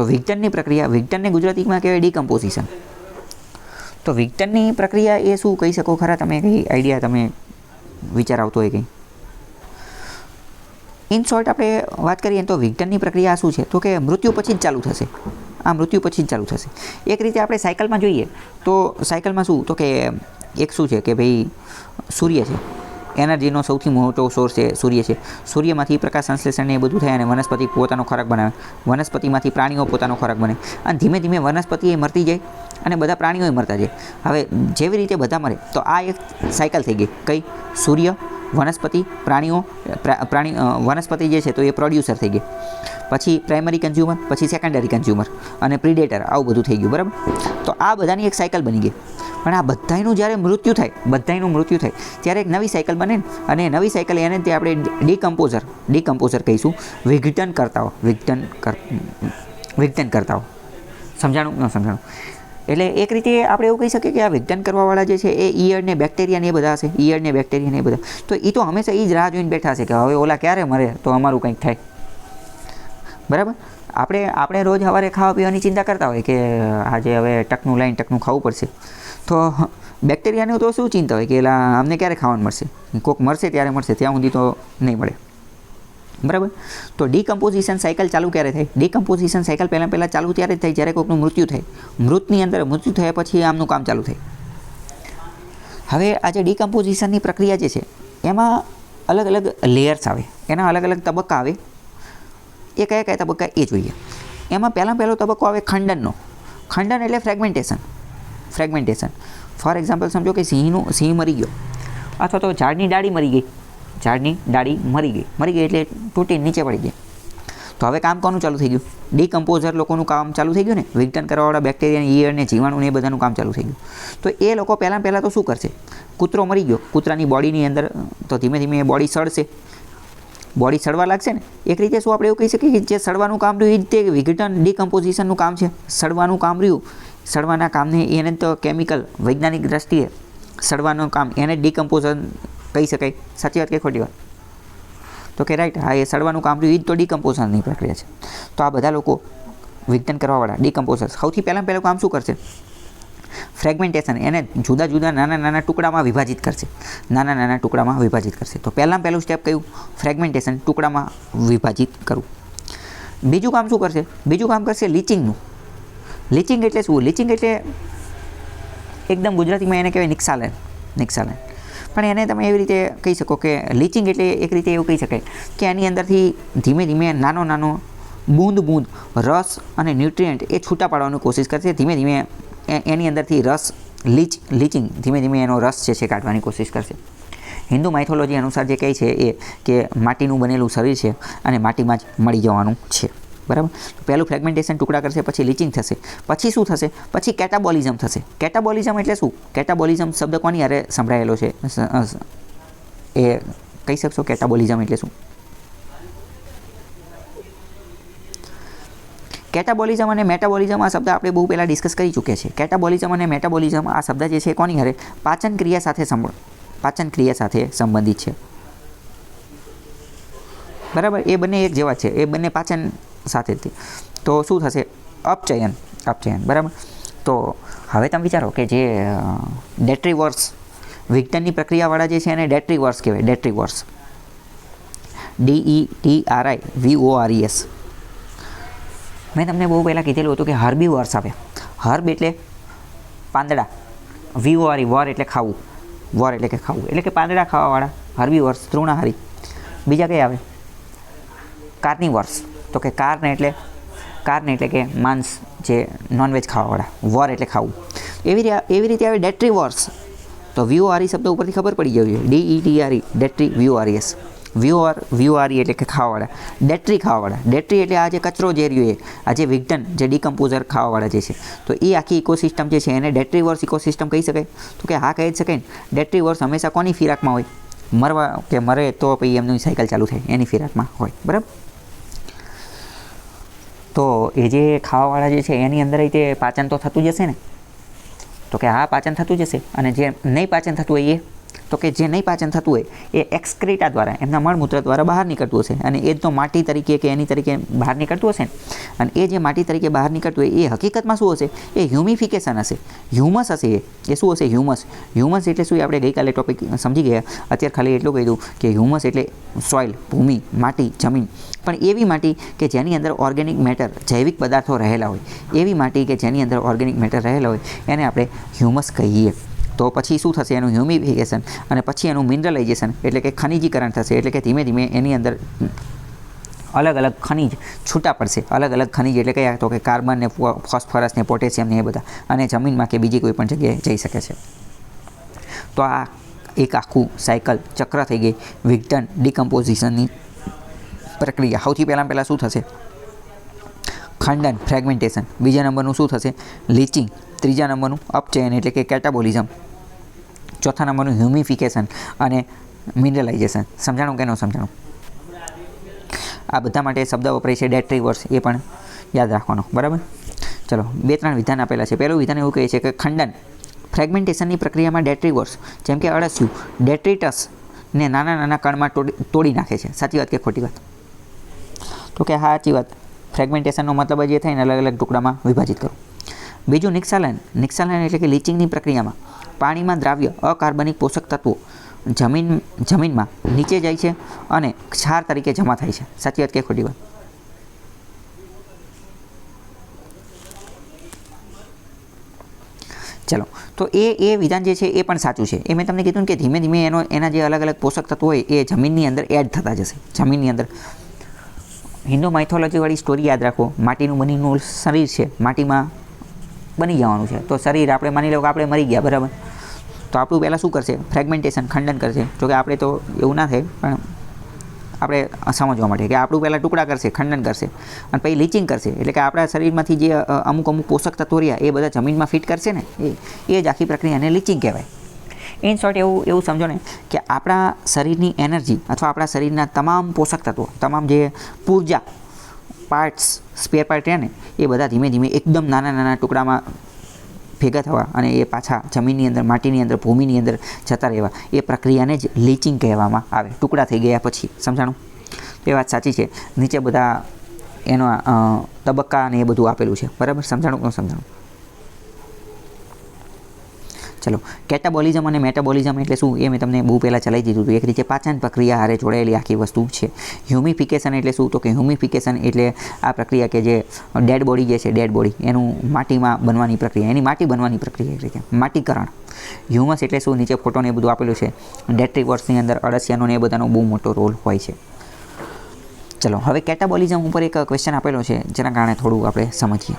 તો વિઘટનની પ્રક્રિયા, વિઘટનને ગુજરાતીમાં કહેવાય ડિકમ્પોઝિશન તો વિઘટનની પ્રક્રિયા એ શું કહી શકો? ખરા તમે કંઈ આઈડિયા તમે વિચાર આવતો હોય કંઈ? ઇન શોર્ટ આપણે વાત કરીએ તો વિઘટનની પ્રક્રિયા શું છે? તો કે મૃત્યુ પછી જ ચાલુ થશે. આ મૃત્યુ પછી જ ચાલુ થશે. એક રીતે આપણે સાયકલમાં જોઈએ તો સાયકલમાં શું? તો કે એક શું છે કે ભાઈ સૂર્ય છે. એનર્જીનો સૌથી મોટો સોર્સ છે, સૂર્ય છે. સૂર્યમાંથી પ્રકાશ સંશ્લેષણ એ બધું થાય અને વનસ્પતિ પોતાનો ખોરાક બનાવે. વનસ્પતિમાંથી પ્રાણીઓ પોતાનો ખોરાક બને. અને ધીમે ધીમે વનસ્પતિ એ મરતી જાય અને બધા પ્રાણીઓએ મરતા જાય. હવે જેવી રીતે બધા મરે, તો આ એક સાયકલ થઈ ગઈ. કઈ? સૂર્ય, વનસ્પતિ, પ્રાણીઓ, પ્રા- પ્રાણી વનસ્પતિ જે છે તો એ પ્રોડ્યુસર થઈ ગઈ. પછી પ્રાઇમરી કન્ઝ્યુમર, પછી સેકન્ડરી કન્ઝ્યુમર અને પ્રિડેટર, આવું બધું થઈ ગયું, બરાબર? તો આ બધાની એક સાયકલ બની ગઈ. પણ આ બધાયનું જ્યારે મૃત્યુ થાય, બધાયનું મૃત્યુ થાય, ત્યારે એક નવી સાયકલ બને અને નવી સાયકલ એને તે આપણે ડીકમ્પોઝર ડીકમ્પોઝર કહીશું, વિઘટન કરતાઓ વિઘટન કર, વિઘટન કરતાઓ સમજાણું? ન સમજાણું? એટલે એક રીતે આપણે એવું કહી શકીએ કે આ વિઘટન કરવાવાળા જે છે, એ ઈયળ ને બેક્ટેરિયા ને એ બધા હશે, ઈયળ ને બેક્ટેરિયા ને એ બધા. તો એ તો હંમેશા એ જ રાહ જોઈને બેઠા છે કે હવે ઓલા ક્યારે મરે, તો અમારું કંઈક થાય. બરાબર? આપણે આપણે રોજ સવારે ખાવા પીવાની ચિંતા કરતા હોય કે આજે હવે ટકનું લાઈન, ટકનું ખાવું પડશે. તો બેક્ટેરિયાનું તો શું ચિંતા હોય કે એલા અમને ક્યારે ખાવાનું મળશે? કોક મળશે ત્યારે મળશે ત્યાં સુધી તો નહીં મળે. બરાબર? તો ડીકમ્પોઝિશન સાયકલ ચાલુ ક્યારે થાય? ડીકમ્પોઝિશન સાયકલ પહેલાં પહેલાં ચાલુ ત્યારે થાય જ્યારે કોઈકનું મૃત્યુ થાય. મૃતની અંદર મૃત્યુ થયા પછી આમનું કામ ચાલુ થાય. હવે આ જે ડીકમ્પોઝિશનની પ્રક્રિયા જે છે, એમાં અલગ અલગ લેયર્સ આવે. એના અલગ અલગ તબક્કા આવે. એ કયા કયા તબક્કા એ જોઈએ. એમાં પહેલાં પહેલો તબક્કો આવે ખંડનનો. ખંડન એટલે ફ્રેગમેન્ટેશન ફ્રેગમેન્ટેશન ફોર એક્ઝામ્પલ સમજો કે સિંહનું, સિંહ મરી ગયો. અથવા તો ઝાડની ડાળી મરી ગઈ. ઝાડની ડાળી મરી ગઈ. મરી ગઈ એટલે તૂટી નીચે પડી ગઈ. તો હવે કામ કોનું ચાલુ થઈ ગયું? ડીકમ્પોઝર લોકોનું કામ ચાલુ થઈ ગયું ને? વિઘટન કરવાવાળા બેક્ટેરિયા ઈયળ જીવાણુને જીવાણુ એ બધાનું કામ ચાલુ થઈ ગયું. તો એ લોકો પહેલાં પહેલાં તો શું કરશે? કૂતરો મરી ગયો. કૂતરાની બોડીની અંદર, તો ધીમે ધીમે એ બોડી સડશે. બોડી સડવા લાગશે ને? એક રીતે શું આપણે એવું કહી શકીએ કે જે સડવાનું કામ રહ્યું એ જ તે વિઘટન ડીકમ્પોઝિશનનું કામ છે. સડવાનું કામ રહ્યું. સડવાના કામને એને તો કેમિકલ વૈજ્ઞાનિક દ્રષ્ટિએ સડવાનું કામ એને ડીકમ્પોઝન કહી શકાય. સાચી વાત કે ખોટી વાત? તો કે રાઈટ હા, એ સડવાનું કામ રહ્યું એ જ તો ડિકમ્પોઝનની પ્રક્રિયા છે. તો આ બધા લોકો વિઘટન કરવાવાળા ડિકમ્પોઝર સૌથી પહેલાં પહેલું કામ શું કરશે? ફ્રેગમેન્ટેશન એને જુદા જુદા નાના નાના ટુકડામાં વિભાજિત કરશે. નાના નાના ટુકડામાં વિભાજિત કરશે. તો પહેલાં પહેલું સ્ટેપ કયું? ફ્રેગમેન્ટેશન ટુકડામાં વિભાજિત કરવું. બીજું કામ શું કરશે? બીજું કામ કરશે લીચિંગનું લીચિંગ એટલે શું? લીચિંગ એટલે એકદમ ગુજરાતીમાં એને કહેવાય નિક્સાલન નિક્સાલન પણ એને તમે એવી રીતે કહી શકો કે લીચિંગ એટલે એક રીતે એવું કહી શકાય કે એની અંદરથી ધીમે ધીમે નાનો નાનો બૂંદ બૂંદ રસ અને ન્યુટ્રિયન્ટ એ છૂટા પાડવાની કોશિશ કરશે ધીમે ધીમે એની અંદરથી રસ લીચ લીચિંગ ધીમે ધીમે એનો રસ જે છે કાઢવાની કોશિશ કરશે. હિન્દુ માઇથોલોજી અનુસાર જે કહે છે એ કે માટીનું બનેલું શરીર છે અને માટીમાં જ મળી જવાનું છે. બરાબર? પહેલું ફ્રેગમેન્ટેશન ટુકડા કરશે, પછી લીચિંગ થશે. પછી શું થશે? પછી કેટાબોલિઝમ થશે. કેટાબોલિઝમ એટલે શું? કેટાબોલિઝમ શબ્દ કોની અરે સંભળાયેલો છે? એ કહી શકશો? કેટાબોલિઝમ એટલે શું? કેટાબોલિઝમ અને મેટાબોલિઝમ આ શબ્દ આપણે બહુ પહેલાં ડિસ્કસ કરી ચૂક્યા છે કેટાબોલિઝમ અને મેટાબોલિઝમ આ શબ્દ જે છે કોની હારે? પાચન ક્રિયા સાથે પાચન ક્રિયા સાથે સંબંધિત છે. બરાબર? એ બંને એક જેવા છે. એ બંને પાચન સાથે જ છે. તો શું થશે? અપચયન. અપચયન. બરાબર? તો હવે તમે વિચારો કે જે ડેટ્રીવર્સ વિજ્ઞાનની પ્રક્રિયાવાળા જે છે એને ડેટ્રીવર્સ કહેવાય. Detritivores D E T R I V O R S મેં તમને બહુ પહેલાં કીધેલું હતું કે હર્બી વર્સ આવે. હર્બ એટલે પાંદડા. વી ઓ આર વર એટલે ખાવું. વર એટલે કે ખાવું. એટલે કે પાંદડા ખાવાવાળા. હર્બી વર્સ તૃણાહારી. બીજા કઈ આવે? કાર્નિવર્સ તો કે કાર્ન એટલે કાર્ન એટલે કે માંસ જે નોનવેજ ખાવાવાળા, વોર એટલે ખાવું. એવી એવી રીતે આવે ડેટ્રીવર્સ. તો વ્યૂ આરી શબ્દ ઉપરથી ખબર પડી જવી જોઈએ ડી ઈ ટી આર ડેટ્રી વ્યૂ આર એસ આર એટલે કે ખાવાવાળા. ડેટ્રી ખાવાવાળા. ડેટ્રી એટલે આ જે કચરો જે રહ્યો એ, આ જે વિઘટન, જે ડિકમ્પોઝર ખાવાવાળા જે છે. તો એ આખી ઇકોસિસ્ટમ જે છે એને ડેટ્રીવર્સ ઇકોસિસ્ટમ કહી શકાય. તો કે હા, કહી જ શકાય ને. ડેટ્રીવર્સ હંમેશા કોની ફિરાકમાં હોય? મરવા કે મરે તો પછી એમની સાયકલ ચાલુ થાય. એની ફિરાકમાં હોય. બરાબર? તો એ જે ખાવાવાળા જે છે, એની અંદર તે પાચન તો થતું જશે ને? તો કે હા, પાચન થતું જશે અને જે નહીં પાચન થતું હોય એ તો કે જે નહીં પાચન થતું હોય, એ એક્સક્રેટા દ્વારા, એમના મળમૂત્ર દ્વારા બહાર નીકળતું હશે. અને એ જ તો માટી તરીકે કે એની તરીકે બહાર નીકળતું હશે અને એ જે માટી તરીકે બહાર નીકળતું હોય, એ હકીકતમાં શું હશે? એ હ્યુમિફિકેશન હશે. હ્યુમસ હશે એ. એ શું હશે? હ્યુમસ હ્યુમસ એટલે શું આપણે ગઈકાલે ટોપિક સમજી ગયા. અત્યારે ખાલી એટલું કહી દઉં કે હ્યુમસ એટલે સોઇલ ભૂમિ, માટી, જમીન. પણ એવી માટી કે જેની અંદર ઓર્ગેનિક મેટર જૈવિક પદાર્થો રહેલા હોય. એવી માટી કે જેની અંદર ઓર્ગેનિક મેટર રહેલા હોય, એને આપણે હ્યુમસ કહીએ. તો પછી શું થશે? એનું હ્યુમિફિકેશન અને પછી એનું મિનરલાઇઝેશન એટલે કે ખનિજીકરણ થશે. એટલે કે ધીમે ધીમે એની અંદર અલગ અલગ ખનિજ છૂટા પડશે. અલગ અલગ ખનિજ એટલે કયા તો કે કાર્બન ને ફોસ્ફરસ ને પોટેશિયમ ને એ બધા. અને જમીનમાં કે બીજી કોઈ પણ જગ્યાએ જઈ શકે છે. તો આ એક આખું સાયકલ ચક્ર થઈ ગઈ વિઘટન ડિકમ્પોઝિશનની પ્રક્રિયા. સૌથી પહેલાં પહેલાં શું થશે? ખંડન ફ્રેગમેન્ટેશન બીજા નંબરનું શું થશે? લીચિંગ ત્રીજા નંબરનું અપચયન એટલે કે કેટાબોલિઝમ ચોથા નંબરનું હ્યુમિફિકેશન અને મિનરલાઇઝેશન સમજાણું કે ન સમજાણું? આ બધા માટે શબ્દ વપરાય છે ડેટ રિવર્સ એ પણ યાદ રાખવાનો. બરાબર? ચલો, બે ત્રણ વિધાન આપેલા છે. પહેલું વિધાન એવું કહે છે કે ખંડન ફ્રેગમેન્ટેશનની પ્રક્રિયામાં ડેટ્રીવર્સ જેમ કે અળસિયું ડેટ્રિટસ ને નાના નાના કણમાં તોડી તોડી નાખે છે. સાચી વાત કે ખોટી વાત? તો કે હા સાચી વાત. ફ્રેગમેન્ટેશનનો મતલબ જ થાય ને અલગ અલગ ટુકડામાં વિભાજિત કરો. બીજું નિક્ષાલન નિક્ષાલન એટલે કે લીચિંગની પ્રક્રિયામાં. પાણીમાં દ્રાવ્ય અકાર્બનિક પોષક તત્વો જમીન, જમીનમાં નીચે જાય છે અને ક્ષાર તરીકે જમા થાય છે. સાચી વાત કે ખોટી વાત? ચલો, તો એ એ વિધાન જે છે એ પણ સાચું છે. એ મેં તમને કીધું કે ધીમે ધીમે એનો, એના જે અલગ અલગ પોષક તત્વો હોય એ જમીનની અંદર એડ થતા જશે. જમીનની અંદર. હિન્દુ માઇથોલોજીવાળી સ્ટોરી યાદ રાખો. માટીનું બનીનું શરીર છે. માટીમાં બની જવાનું છે. તો શરીર આપણે માની લો કે આપણે મરી ગયા, બરાબર? તો આપણું પહેલાં શું કરશે? ફ્રેગમેન્ટેશન ખંડન કરશે. જોકે આપણે તો એવું ના થાય, પણ આપણે સમજવા માટે કે આપણું પહેલાં ટુકડા કરશે, ખંડન કરશે. અને પછી લીચિંગ કરશે. એટલે કે આપણા શરીરમાંથી જે અમુક અમુક પોષક તત્વો રહ્યા, એ બધા જમીનમાં ફિટ કરશે ને? એ એ જ આખી પ્રક્રિયાને લીચિંગ કહેવાય. ઇન શોર્ટ એવું એવું સમજો ને કે આપણા શરીરની એનર્જી અથવા આપણા શરીરના તમામ પોષક તત્વો, તમામ જે પૂર્જા પાર્ટ્સ સ્પેર પાર્ટ રહ્યા ને, એ બધા ધીમે ધીમે એકદમ નાના નાના ટુકડામાં ભેગા થવા અને એ પાછા જમીનની અંદર, માટીની અંદર, ભૂમિની અંદર જતા રહેવા. એ પ્રક્રિયાને જ લીચિંગ કહેવામાં આવે. ટુકડા થઈ ગયા પછી. સમજાણું? એ વાત સાચી છે. નીચે બધા એનો તબક્કા અને એ બધું આપેલું છે. બરાબર? સમજાણું ન સમજાણું? ચલો, કેટાબોલિઝમ અને મેટાબોલિઝમ એટલે શું? એ મેં તમને બહુ પહેલાં ચલાવી દીધું હતું. એક રીતે પાચન પ્રક્રિયા હારે જોડાયેલી આખી વસ્તુ છે. હ્યુમિફિકેશન એટલે શું? તો કે હ્યુમિફિકેશન એટલે આ પ્રક્રિયા કે જે ડેડ બોડી જે છે ડેડ બોડી એનું માટીમાં બનવાની પ્રક્રિયા, એની માટી બનવાની પ્રક્રિયા એક રીતે, માટીકરણ. હ્યુમસ એટલે શું? નીચે ફોટોને એ બધું આપેલું છે. ડેટ્રીવર્સની અંદર અળસિયાનો ને એ બધાનો બહુ મોટો રોલ હોય છે. ચલો, હવે કેટાબોલિઝમ ઉપર એક ક્વેશ્ચન આપેલો છે, જેના કારણે થોડું આપણે સમજીએ.